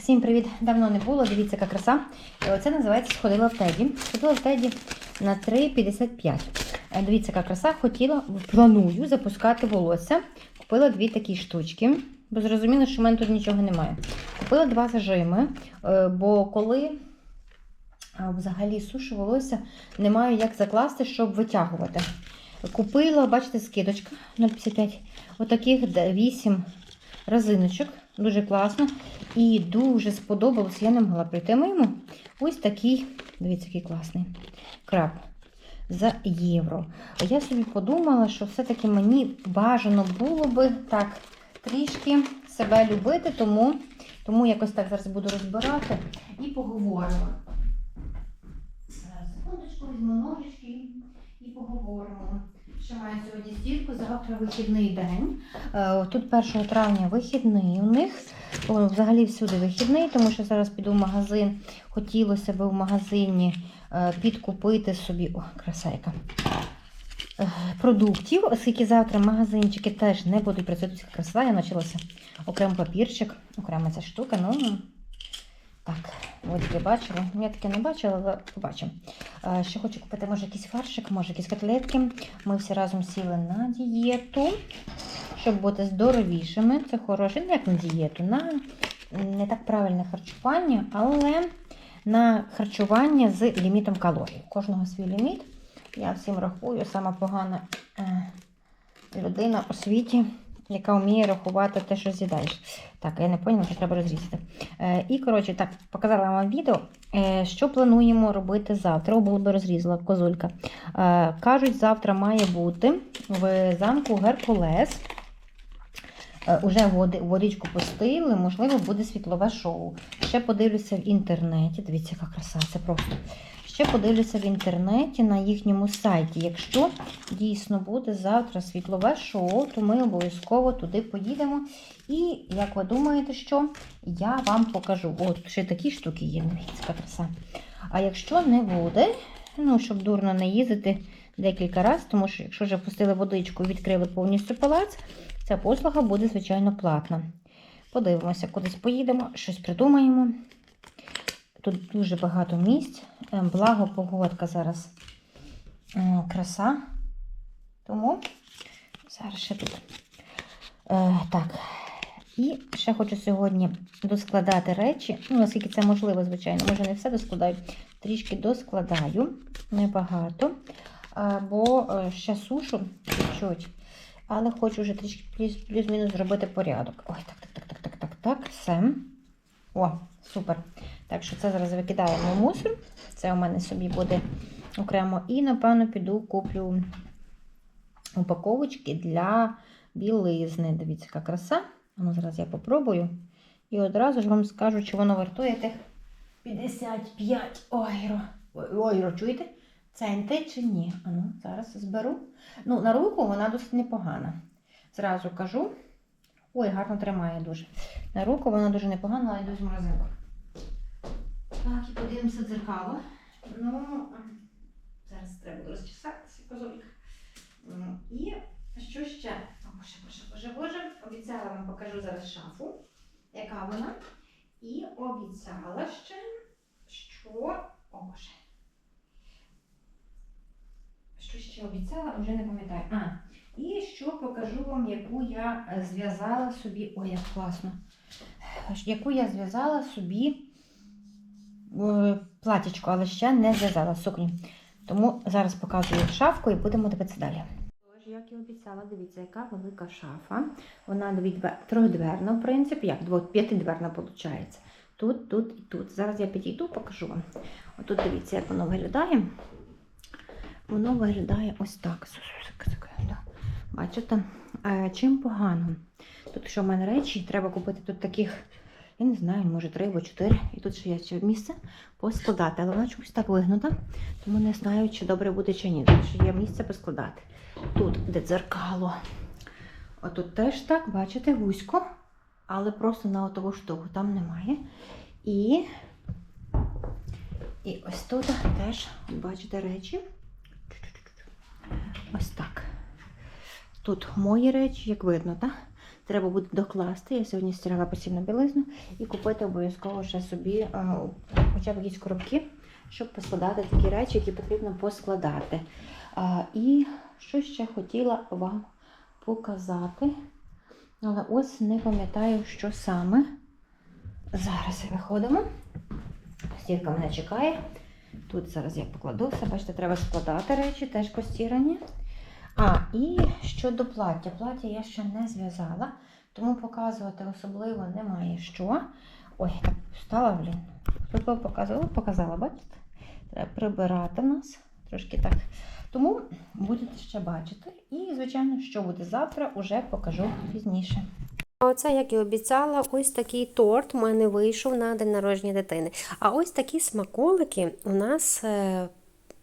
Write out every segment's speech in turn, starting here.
Всім привіт! Давно не було. Дивіться, яка краса. Е, Оце називається Сходила в Теді. Сходила в Теді на 3,55. Е, Дивіться, яка краса. Хотіла, планую запускати волосся. Купила дві такі штучки, бо зрозуміла, що в мене тут нічого немає. Купила два зажими, е, бо коли а, взагалі сушу волосся, не маю як закласти, щоб витягувати. Купила, бачите, скидочка 0,55. Отаких 8 резиночок. Дуже класно. І дуже сподобалось, я не могла прийти мимо. Ось такий, дивіться, який класний краб за євро. Я собі подумала, що все-таки мені бажано було би так трішки себе любити, тому, тому якось так зараз буду розбирати і поговоримо. Зараз, секундочку, візьму ножички і поговоримо. Ще маю сьогодні стірку, завтра вихідний день. Е, Тут 1 травня вихідний у них. Взагалі всюди вихідний, тому що зараз піду в магазин. Хотілося б в магазині е, підкупити собі о, красайка. е, Продуктів, оскільки завтра магазинчики теж не будуть працювати краса, я почалася окремо папірчик, окрема ця штука. Ну, так, от ви бачили. Ну, Я таке не бачила, але побачимо. Ще хочу купити, може, якийсь фаршик, може, якісь котлетки. Ми всі разом сіли на дієту, щоб бути здоровішими. Це хороше, не як на дієту, на не так правильне харчування, але на харчування з лімітом калорій. У кожного свій ліміт. Я всім рахую, сама погана е, людина у світі, яка вміє рахувати те, що з'їдаєш. Так, я не поняла, що треба розрізати. Е, і, коротше, так, показала вам відео, е, що плануємо робити завтра. О, було би розрізала козулька. Е, кажуть, завтра має бути в замку Геркулес. Е, Уже води, водичку пустили, можливо, буде світлове шоу. Ще подивлюся в інтернеті. Дивіться, яка краса, це просто. Ще подивлюся в інтернеті на їхньому сайті. Якщо дійсно буде завтра світлове шоу, то ми обов'язково туди поїдемо. І як ви думаєте, що я вам покажу? О, тут ще такі штуки є, дивіться, краса. А якщо не буде, ну, щоб дурно не їздити декілька разів, тому що якщо вже пустили водичку і відкрили повністю палац, ця послуга буде, звичайно, платна. Подивимося, кудись поїдемо, щось придумаємо. Тут дуже багато місць. Е, Благо погодка зараз краса. Тому зараз ще тут. Е, так. І ще хочу сьогодні доскладати речі. Ну, наскільки це можливо, звичайно. Може, не все доскладаю. Трішки доскладаю, небагато. Е, бо е, ще сушу чуть-чуть. Але хочу вже трішки плюс- плюс-мінус зробити порядок. Ой, так, так, так, так, так, так, так, все. О, супер. Так що це зараз викидаємо в мусор. Це у мене собі буде окремо. І, напевно, піду куплю упаковочки для білизни. Дивіться, яка краса. Ну, зараз я попробую. І одразу ж вам скажу, чи воно вартує тих 55 ойро. Ой, Ойро, чуєте? Центи чи ні? Ану, зараз зберу. Ну, на руку вона досить непогана. Зразу кажу. Ой, гарно тримає дуже. На руку вона дуже непогана, але йду з морозилку. Так, і подивимося дзеркало. Ну, зараз треба розчесатися, козулька. М, І що ще? О, Боже, боже, боже, боже. Обіцяла вам покажу зараз шафу, яка вона. І обіцяла ще, що. О Боже. Що ще обіцяла, вже не пам'ятаю. А, і що покажу вам, яку я зв'язала собі. Ой, як класно. Яку я зв'язала собі платічко, але ще не зв'язала сукню. Тому зараз показую шафку і будемо дивитися далі. Тож, як і обіцяла, дивіться, яка велика шафа. Вона трьохдверна, в принципі, як двох п'ятидверна виходить. Тут, тут і тут. Зараз я підійду, покажу вам. Отут дивіться, як воно виглядає. Воно виглядає ось так. Бачите? Е, Чим погано? Тут, що в мене речі, треба купити тут таких, я не знаю, може три або чотири. І тут ще є ще місце поскладати. Але вона чомусь так вигнута, тому не знаю, чи добре буде чи ні. Тому що є місце поскладати. Тут де дзеркало. Отут теж так, бачите, вузько, але просто на отову штуку там немає. І, і ось тут теж, бачите, речі. Ось так. Тут мої речі, як видно, так? Треба буде докласти. Я сьогодні стирала постійно білизну і купити обов'язково ще собі а, хоча б якісь коробки, щоб поскладати такі речі, які потрібно поскладати. А, і що ще хотіла вам показати. Але ось не пам'ятаю, що саме. Зараз виходимо. Стірка мене чекає. Тут зараз я покладу все, бачите, треба складати речі, теж постірані. А, і щодо плаття. Плаття я ще не зв'язала, тому показувати особливо немає що. Ой, так встала, блін. Хто показувала? Показала, бачите? Треба прибирати нас. Трошки так. Тому будете ще бачити. І, звичайно, що буде завтра, уже покажу пізніше. А Оце, як і обіцяла, ось такий торт у мене вийшов на день народження дитини. А ось такі смаколики у нас е,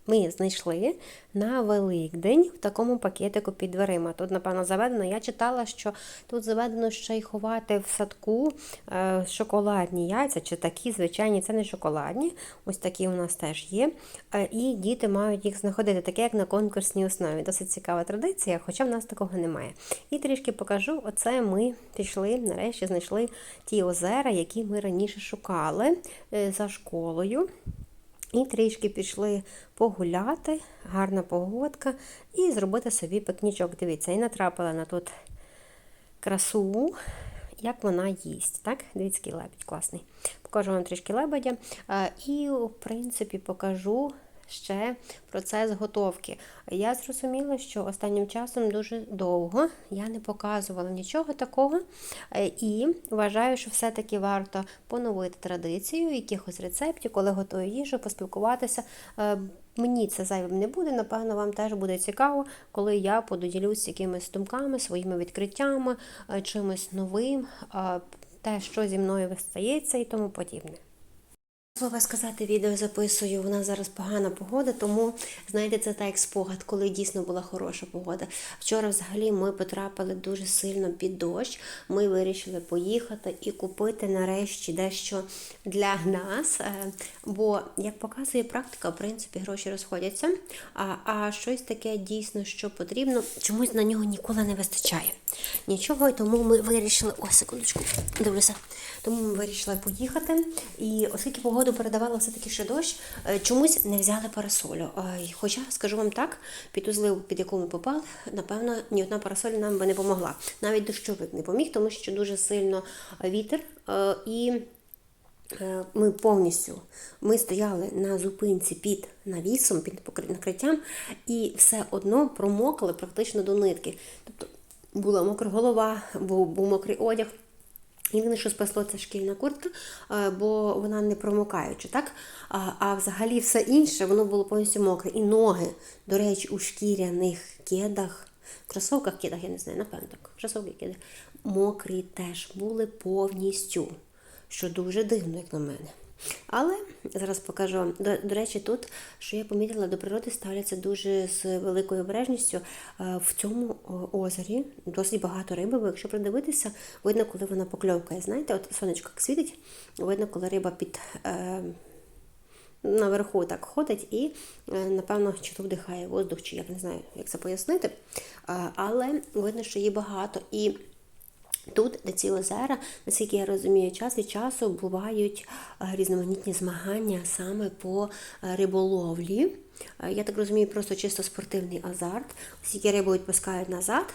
ми знайшли на Великдень в такому пакетику під дверима. Тут, напевно, заведено. Я читала, що тут заведено ще й ховати в садку е, шоколадні яйця, чи такі звичайні, це не шоколадні. Ось такі у нас теж є. Е, І діти мають їх знаходити, таке як на конкурсній основі. Досить цікава традиція, хоча в нас такого немає. І трішки покажу, оце ми пішли, нарешті знайшли ті озера, які ми раніше шукали е, за школою. І трішки пішли погуляти, гарна погодка, і зробити собі пікнічок. Дивіться, і натрапила на тут красу, як вона їсть. Так? Дивіться, який лебідь класний. Покажу вам трішки лебедя. Е, І, в принципі, покажу ще процес готовки. Я зрозуміла, що останнім часом дуже довго я не показувала нічого такого. Е, І вважаю, що все-таки варто поновити традицію якихось рецептів, коли готую їжу, поспілкуватися. Е, Мені це зайвим не буде, напевно, вам теж буде цікаво, коли я поділюсь якимись думками, своїми відкриттями, е, чимось новим, те, що зі мною стається і тому подібне. Слова сказати, відео записую. У нас зараз погана погода, тому знаєте, це так як спогад, коли дійсно була хороша погода. Вчора, взагалі, ми потрапили дуже сильно під дощ. Ми вирішили поїхати і купити нарешті дещо для нас. Е, Бо, як показує практика, в принципі, гроші розходяться. А, а щось таке дійсно, що потрібно, чомусь на нього ніколи не вистачає. Нічого, тому ми вирішили. Ось, секундочку, дивлюся. Тому ми вирішили поїхати. І оскільки погоду передавала все-таки ще дощ, е, чомусь не взяли парасолю. Е, Хоча, скажу вам так, під узлив, під яку ми попали, напевно, ні одна парасоль нам би не допомогла. Навіть дощовик не поміг, тому що дуже сильно вітер. е, І ми повністю ми стояли на зупинці під навісом, під накриттям, і все одно промокли практично до нитки. Тобто була мокра голова, був, був мокрий одяг. Єдине, що спасло, це шкільна куртка, е, бо вона не промокаюча, так? А, а взагалі все інше, воно було повністю мокре. І ноги, до речі, у шкіряних кедах, кросовках кедах, я не знаю, напевно так, кросовки кеди, мокрі теж були повністю що дуже дивно, як на мене. Але зараз покажу вам. До, до речі, тут, що я помітила, до природи ставляться дуже з великою обережністю. Е, В цьому озері досить багато риби, бо якщо придивитися, видно, коли вона покльовкає. Знаєте, от сонечко як світить, видно, коли риба під. Е, Наверху так ходить і, е, напевно, чи то вдихає воздух, чи я не знаю, як це пояснити. Е, Але видно, що її багато. І Тут, де ці озера, наскільки я розумію, час від часу бувають е, різноманітні змагання саме по е, риболовлі. Е, Я так розумію, просто чисто спортивний азарт. Оскільки рибу відпускають назад,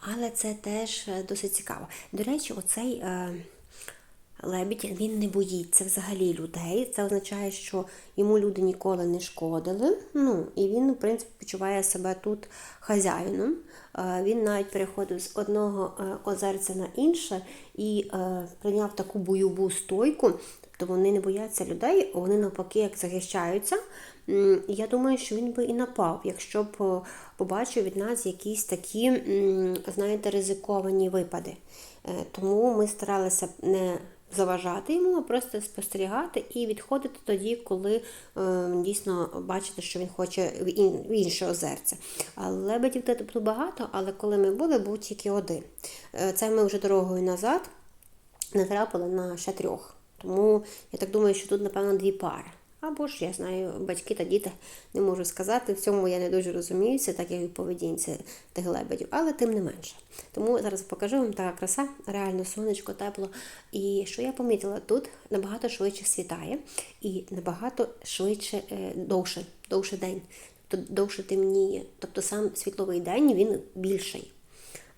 але це теж досить цікаво. До речі, оцей лебідь він не боїться взагалі людей. Це означає, що йому люди ніколи не шкодили. Ну, і він, в принципі, почуває себе тут хазяїном. Е, Він навіть переходив з одного е, озерця на інше і е, прийняв таку бойову стойку. Тобто вони не бояться людей, вони навпаки як захищаються. Я думаю, що він би і напав, якщо б побачив від нас якісь такі, знаєте, ризиковані випади. Тому ми старалися не заважати йому, а просто спостерігати і відходити тоді, коли е, дійсно бачите, що він хоче в ін- в інше озерце. Лебедів тут багато, але коли ми були, був тільки один. Е, Це ми вже дорогою назад натрапили на ще трьох. Тому я так думаю, що тут, напевно, дві пари. Або ж я знаю, батьки та діти не можу сказати. В цьому я не дуже розуміюся, так як і в поведінці тих лебедів, але тим не менше. Тому зараз покажу вам така краса, реально сонечко, тепло. І що я помітила, тут набагато швидше світає і набагато швидше е, довше, довше день, тобто довше темніє. Тобто сам світловий день він більший.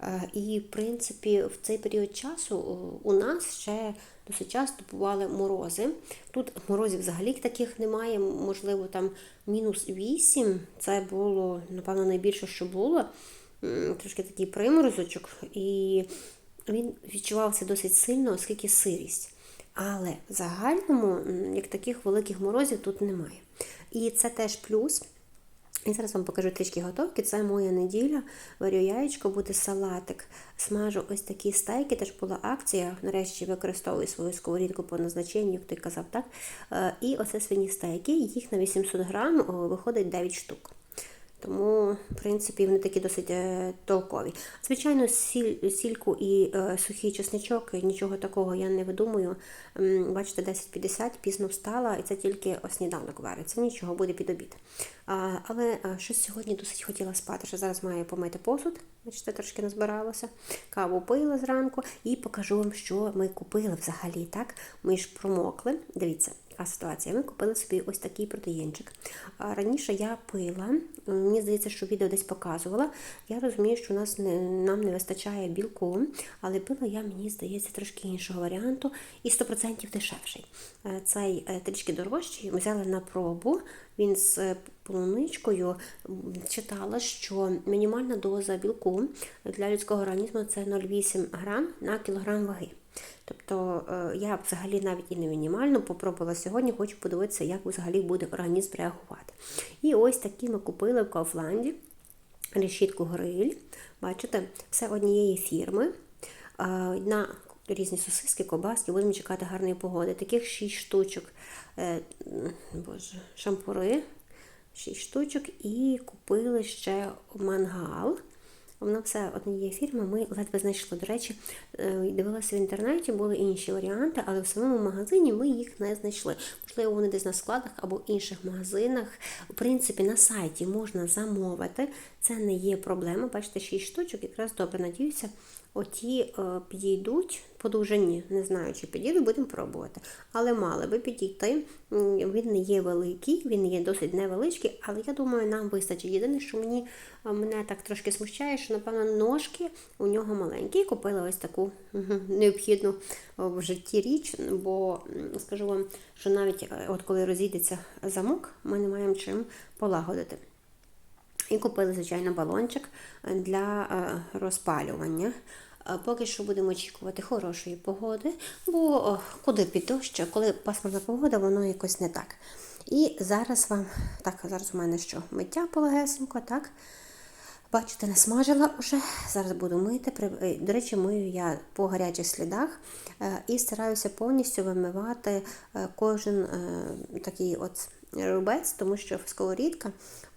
Е, І, в принципі, в цей період часу у нас ще досить часто бували морози. Тут морозів взагалі таких немає, можливо, там мінус 8. Це було, напевно, найбільше, що було. Трошки такий приморозочок, і він відчувався досить сильно, оскільки сирість. Але в загальному, як таких великих морозів, тут немає. І це теж плюс. І зараз вам покажу трішки готовки. Це моя неділя. Варю яєчко, буде салатик. Смажу ось такі стейки. Теж була акція. Нарешті використовую свою сковорідку по назначенню, як ти казав, так? Е, І оце свині стейки. Їх на 800 грам виходить 9 штук. Тому, в принципі, вони такі досить е, толкові. Звичайно, сіль, сільку і е, сухий чесничок, нічого такого я не видумую. Бачите, 10.50, пізно встала, і це тільки сніданок вариться. Нічого, буде під обід. А, але а, щось сьогодні досить хотіла спати. Що зараз маю помити посуд. Бачите, трошки назбиралося. Каву пила зранку і покажу вам, що ми купили взагалі. Так, ми ж промокли. Дивіться. Ситуація. Ми купили собі ось такий протеїнчик. Раніше я пила, мені здається, що відео десь показувала. Я розумію, що у нас не, нам не вистачає білку, але пила я, мені здається, трошки іншого варіанту і 100% дешевший. Е, Цей е, трішки дорожчий взяли на пробу. Він з е, полуничкою читала, що мінімальна доза білку для людського організму це 0,8 грам на кілограм ваги. Тобто е, я взагалі навіть і не мінімально попробувала сьогодні, хочу подивитися, як взагалі буде організм реагувати. І ось такі ми купили в Кауфланді решітку гриль. Бачите, все однієї фірми. Е, На різні сосиски, кобаски, будемо чекати гарної погоди. Таких 6 штучок е, боже, шампури, 6 штучок, і купили ще мангал. Воно все однієї фірми. Ми ледве знайшли. До речі, е, дивилася в інтернеті, були інші варіанти, але в самому магазині ми їх не знайшли. Можливо, вони десь на складах або інших магазинах. В принципі, на сайті можна замовити. Це не є проблема. Бачите, 6 штучок, якраз добре надіюся. Оті е, підійдуть по. Не знаю, чи підійдуть, будемо пробувати. Але мали би підійти. Він не є великий, він є досить невеличкий, але я думаю, нам вистачить. Єдине, що мені е, мене так трошки смущає, що напевно ножки у нього маленькі. Купила ось таку необхідну е, в житті річ, бо скажу вам, що навіть е, от коли розійдеться замок, ми не маємо чим полагодити. І купили, звичайно, балончик для розпалювання. Поки що будемо очікувати хорошої погоди, бо куди під дощ, коли пасмурна погода, воно якось не так. І зараз вам, так, зараз у мене що, миття полегесенько, так. Бачите, насмажила вже. Зараз буду мити. Е, До речі, мию я по гарячих слідах е, і стараюся повністю вимивати е, кожен такий от рубець, тому що сковорідка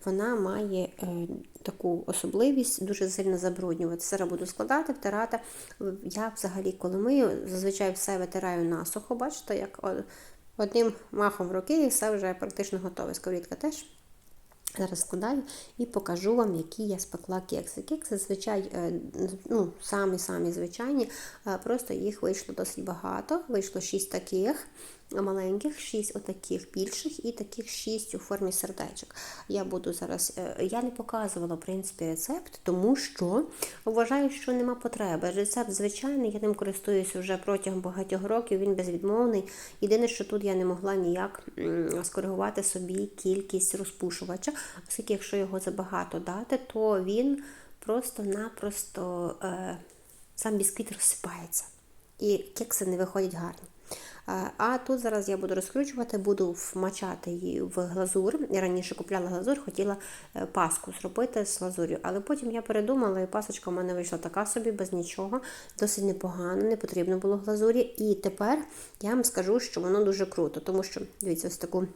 вона має е, таку особливість дуже сильно забруднювати. Зараз буду складати, втирати. Я взагалі, коли мию, зазвичай все витираю насухо. Бачите, як одним махом руки і все вже практично готове. Сковорідка теж. Зараз складаю і покажу вам, які я спекла кекси. Кекси, зазвичай, е, ну, самі-самі звичайні, просто їх вийшло досить багато. Вийшло 6 таких маленьких, 6 отаких більших і таких 6 у формі сердечок. Я буду зараз, е, я не показувала, в принципі, рецепт, тому що вважаю, що нема потреби. Рецепт звичайний, я ним користуюся вже протягом багатьох років, він безвідмовний. Єдине, що тут я не могла ніяк скоригувати собі кількість розпушувача, оскільки якщо його забагато дати, то він просто-напросто е, сам бісквіт розсипається. І кекси не виходять гарні. А- А тут зараз я буду розкручувати, буду вмачати її в глазур. Я раніше купляла глазур, хотіла е, паску зробити з глазур'ю, але потім я передумала, і пасочка в мене вийшла така собі, без нічого, досить непогано, не потрібно було глазурі. І тепер я вам скажу, що воно дуже круто, тому що дивіться, ось таку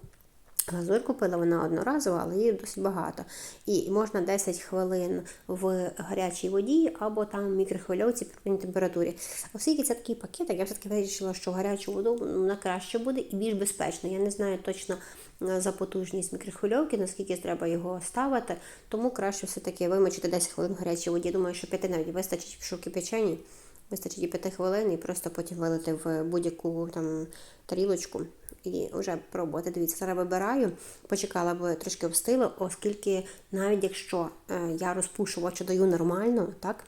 Глазурь купила вона одноразово, але її досить багато. І можна 10 хвилин в гарячій воді або там в мікрохвильовці при температурі. Оскільки це такий пакетик, я все-таки вирішила, що гарячу воду вона краще буде і більш безпечно. Я не знаю точно е, за потужність мікрохвильовки, наскільки треба його ставити, тому краще все-таки вимочити 10 хвилин в гарячій воді. Думаю, що 5 навіть вистачить в кипяченні. Вистачить і 5 хвилин і просто потім вилити в будь-яку там тарілочку і вже пробувати. Дивіться, зараз вибираю, почекала, бо трошки встило, оскільки навіть якщо е, я розпушувачу даю нормально, так?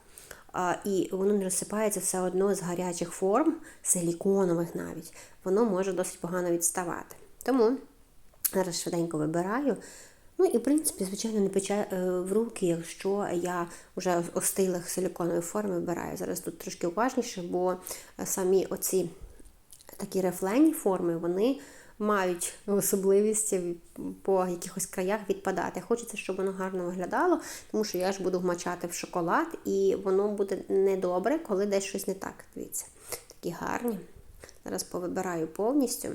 І воно не розсипається все одно з гарячих форм, силіконових навіть, воно може досить погано відставати. Тому зараз швиденько вибираю. Ну і в принципі, звичайно, не пече е, в руки, якщо я вже остилих силіконової форми вибираю. Зараз тут трошки уважніше, бо самі оці такі рефлені форми, вони мають особливість по якихось краях відпадати. Хочеться, щоб воно гарно виглядало, тому що я ж буду вмачати в шоколад, і воно буде недобре, коли десь щось не так. Дивіться, такі гарні. Зараз повибираю повністю.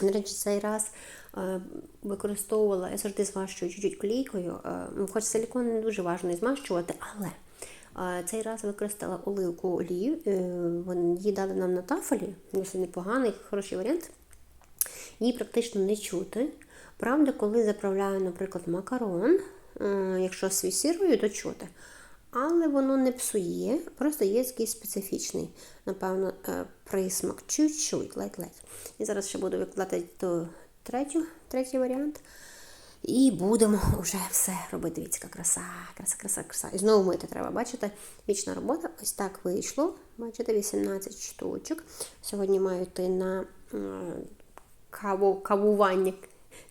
До речі, цей раз е, використовувала, я завжди змащую чуть-чуть олійкою, е, хоч силікон не дуже важливо змащувати, але е, цей раз використала оливку олію, її дали нам на тафелі, досить непоганий, хороший варіант. Її практично не чути. Правда, коли заправляю, наприклад, макарон, якщо свісірую, то чути. Але воно не псує, просто є якийсь специфічний, напевно, е, присмак. Чуть-чуть, ледь-ледь. І зараз ще буду викладати ту третю, третій варіант. І будемо вже все робити. Дивіться, яка краса, краса, краса, краса. І знову мити треба, бачите? Вічна робота. Ось так вийшло. Бачите, 18 штучок. Сьогодні маю йти на каву, кавування,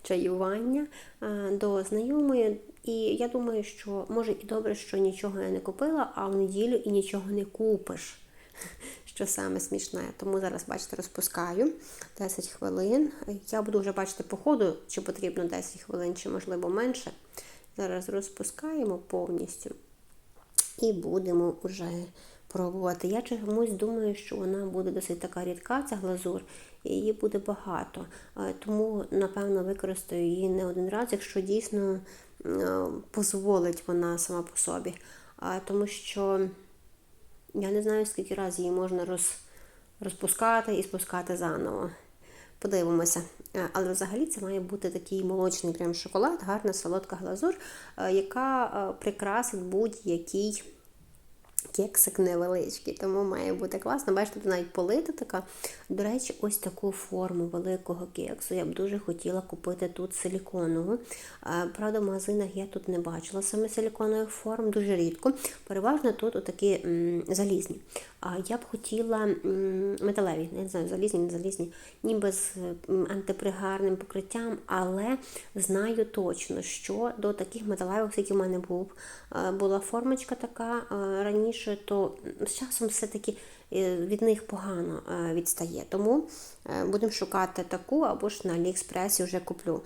чаювання е, до знайомої. І я думаю, що може і добре, що нічого я не купила, а в неділю і нічого не купиш. Що саме смішне. Тому зараз, бачите, розпускаю 10 хвилин. Я буду вже бачити по ходу, чи потрібно 10 хвилин, чи можливо менше. Зараз розпускаємо повністю і будемо вже пробувати. Я чомусь думаю, що вона буде досить така рідка, ця глазур, і її буде багато. Е, Тому, напевно, використаю її не один раз, якщо дійсно дозволить вона сама по собі. А, Тому що я не знаю, скільки разів її можна роз, розпускати і спускати заново. Подивимося. Е, Але взагалі це має бути такий молочний прям шоколад, гарна солодка глазур, е, яка е, прикрасить будь-який кексик невеличкий, тому має бути класно. Бачите, тут навіть полита така. До речі, ось таку форму великого кексу я б дуже хотіла купити тут силіконову. Правда, в магазинах я тут не бачила саме силіконових форм, дуже рідко. Переважно тут отакі м, залізні. А я б хотіла металеві, не знаю, залізні, не залізні, ніби з антипригарним покриттям, але знаю точно, що до таких металевих, скільки в мене був, е, була формочка така е, раніше, то з часом все-таки е, від них погано е, відстає. Тому е, будемо шукати таку або ж на Аліекспресі вже куплю.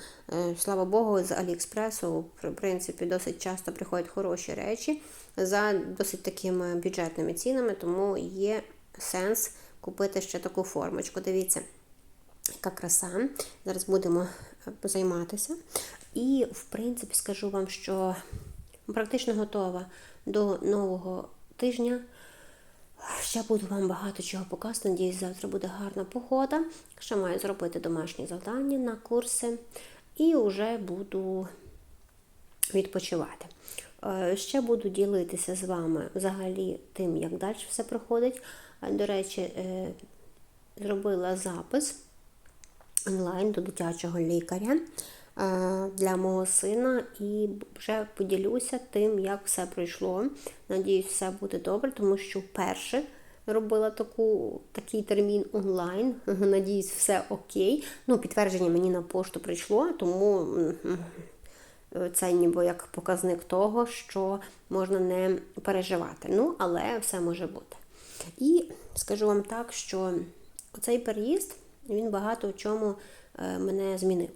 Слава Богу, з Аліекспресу, в принципі, досить часто приходять хороші речі за досить такими бюджетними цінами, тому є сенс купити ще таку формочку. Дивіться, яка краса. Зараз будемо займатися. І, в принципі, скажу вам, що практично готова до нового тижня. Ще буду вам багато чого показувати. Надіюсь, завтра буде гарна погода. Ще маю зробити домашні завдання на курси. І вже буду відпочивати. Е, Ще буду ділитися з вами взагалі тим, як далі все проходить. Е, До речі, е, зробила запис онлайн до дитячого лікаря для мого сина і вже поділюся тим, як все пройшло. Надіюсь, все буде добре, тому що вперше робила таку, такий термін онлайн. Надіюсь, все окей. Ну, підтвердження мені на пошту прийшло, тому це ніби як показник того, що можна не переживати. Ну, але все може бути. І скажу вам так, що цей переїзд він багато в чому е, мене змінив.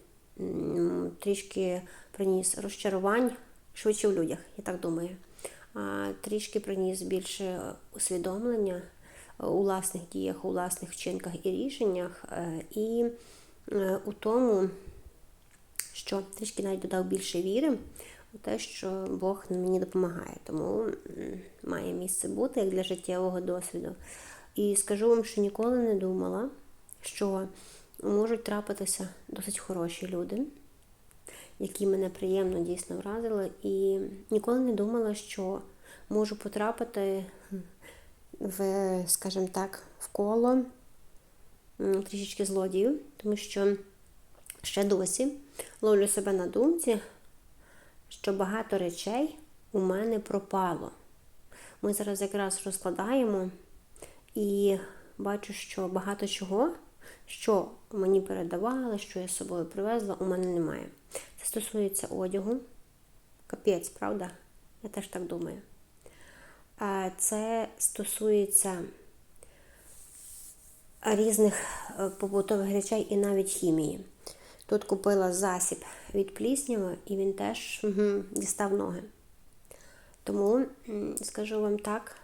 Трішки приніс розчарувань швидше в людях, я так думаю. Трішки приніс більше усвідомлення е, у власних діях, у власних вчинках і рішеннях, е, і е, у тому, що трішки навіть додав більше віри у те, що Бог мені допомагає. Тому має місце бути як для життєвого досвіду. І скажу вам, що ніколи не думала, що можуть трапитися досить хороші люди, які мене приємно дійсно вразили, і ніколи не думала, що можу потрапити в, скажімо так, в коло трішечки злодіїв, тому що ще досі ловлю себе на думці, що багато речей у мене пропало. Ми зараз якраз розкладаємо і бачу, що багато чого, що мені передавали, що я з собою привезла, у мене немає. Це стосується одягу. Капець, правда? Я теж так думаю. Це стосується різних е, побутових речей і навіть хімії. Тут купила засіб від плісняви, і він теж угу, дістав ноги. Тому скажу вам так.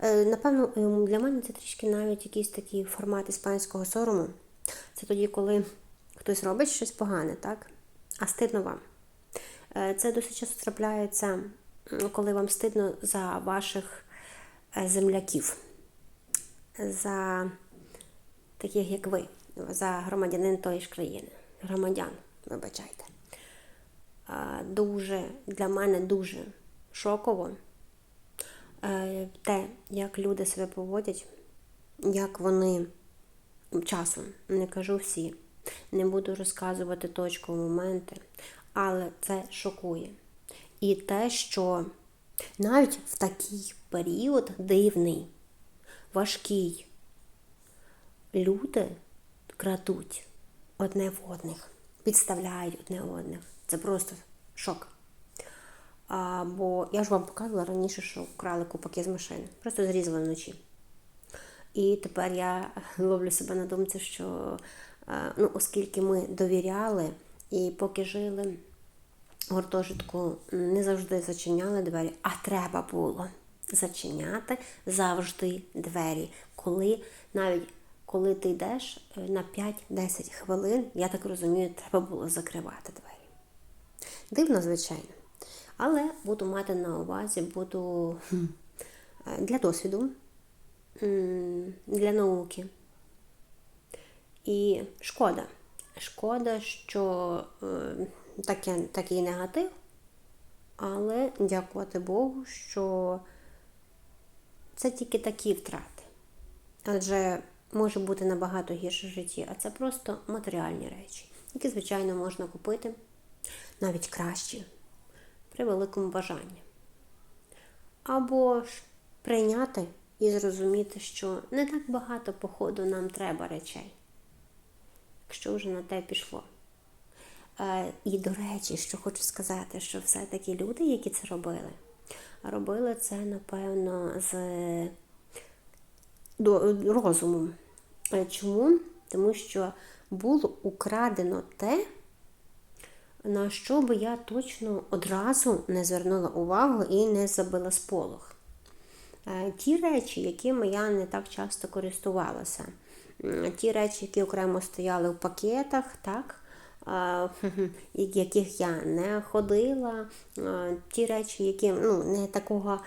Е, Напевно, ем, для мене це трішки навіть якийсь такий формат іспанського сорому. Це тоді, коли хтось робить щось погане, так? А стидно вам. Е, Це досить часто трапляється, коли вам стидно за ваших е, земляків, за таких як ви, за громадянин тої ж країни, громадян, вибачайте. Дуже для мене дуже шоково е, те, як люди себе поводять, як вони часом, не кажу всі, не буду розказувати точкові моменти, але це шокує. І те, що навіть в такий період дивний, важкий, люди крадуть одне в одних, підставляють одне одних. Це просто шок. А, бо я ж вам показувала раніше, що вкрали купаки з машини. Просто зрізали вночі. І тепер я ловлю себе на думці, що е, ну, оскільки ми довіряли і поки жили гуртожитку, не завжди зачиняли двері, а треба було зачиняти завжди двері. Коли навіть коли ти йдеш е, на 5-10 хвилин, я так розумію, треба було закривати двері. Дивно, звичайно. Але буду мати на увазі, буду е, для досвіду, для науки. І шкода. Шкода, що е, таке, такий негатив, але дякувати Богу, що це тільки такі втрати. Адже може бути набагато гірше в житті, а це просто матеріальні речі, які, звичайно, можна купити навіть кращі при великому бажанні. Або ж прийняти і зрозуміти, що не так багато, походу, нам треба речей, якщо вже на те пішло. Е, І, до речі, що хочу сказати, що все-таки люди, які це робили, робили це, напевно, з розумом. Е, Чому? Тому що було украдено те, на що би я точно одразу не звернула увагу і не забила сполох. Е, Ті речі, якими я не так часто користувалася, ті речі, які окремо стояли в пакетах, так, яких я не ходила, ті речі, які ну, не такого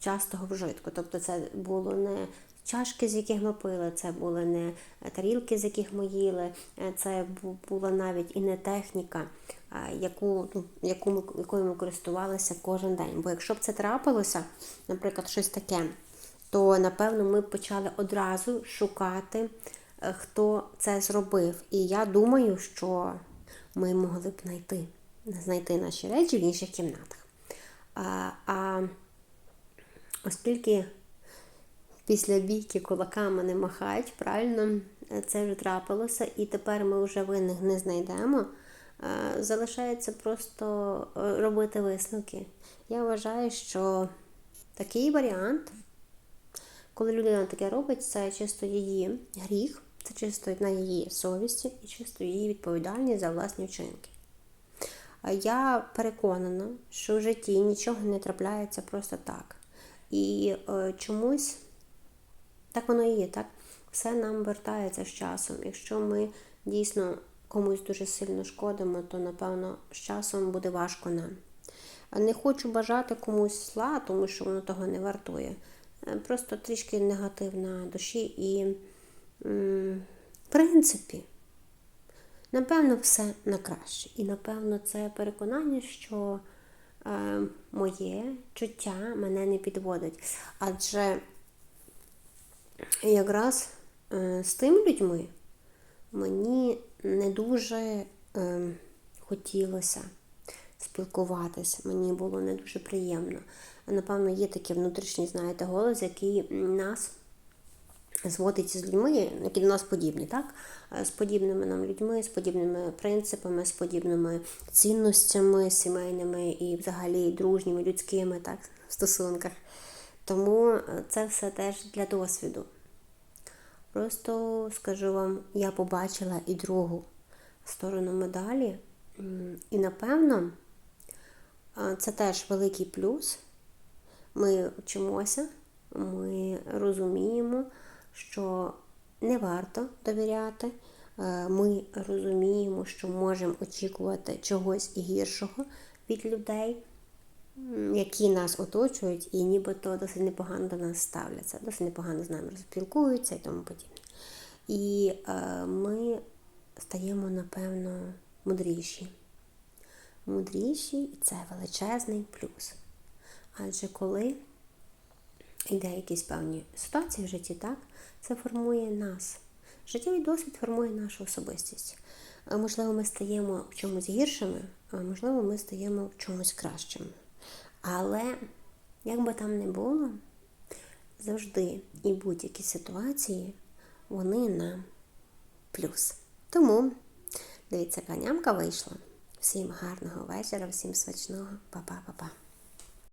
частого вжитку. Тобто це було не чашки, з яких ми пили, це були не тарілки, з яких ми їли, е, це була навіть і не техніка, яку, ну, яку ми, якою ми користувалися кожен день. Бо якщо б це трапилося, наприклад, щось таке, то напевно ми почали одразу шукати, е, хто це зробив. І я думаю, що ми могли б знайти, знайти наші речі в інших кімнатах. А, а оскільки після бійки кулаками не махають, правильно, Е, це вже трапилося, і тепер ми вже винних не знайдемо. Е, Залишається просто е, робити висновки. Я вважаю, що такий варіант, коли людина таке робить, це чисто її гріх, це чисто на її совісті і чисто її відповідальність за власні вчинки. Я переконана, що в житті нічого не трапляється просто так. І чомусь так воно і є, так? Все нам вертається з часом. Якщо ми дійсно комусь дуже сильно шкодимо, то напевно з часом буде важко нам. Не хочу бажати комусь зла, тому що воно того не вартує. Е, Просто трішки негатив на душі і, в принципі, напевно, все на краще. І напевно, це переконання, що е, моє чуття мене не підводить. Адже якраз е, з тими людьми мені не дуже е, хотілося спілкуватися. Мені було не дуже приємно. Напевно, є такий внутрішній, знаєте, голос, який нас зводить з людьми, які до нас подібні, так? Е, З подібними нам людьми, з подібними принципами, з подібними цінностями сімейними і взагалі дружніми, людськими так, в стосунках. Тому е, це все теж для досвіду. Просто скажу вам, я побачила і другу сторону медалі. І напевно, це теж великий плюс. Ми вчимося, ми розуміємо, що не варто довіряти. Е, Ми розуміємо, що можемо очікувати чогось гіршого від людей, які нас оточують, і нібито досить непогано до нас ставляться, досить непогано з нами спілкуються і тому подібне. І е, ми стаємо, напевно, мудріші. Мудріші, і це величезний плюс. Адже коли йде якісь певні ситуації в житті, так, це формує нас. Життєвий досвід формує нашу особистість. Е, Можливо, ми стаємо в чомусь гіршими, а можливо, ми стаємо в чомусь кращими. Але, як би там не було, завжди і будь-які ситуації, вони нам плюс. Тому, дивіться, канямка вийшла. Всім гарного вечора, всім смачного, па-па-па-па.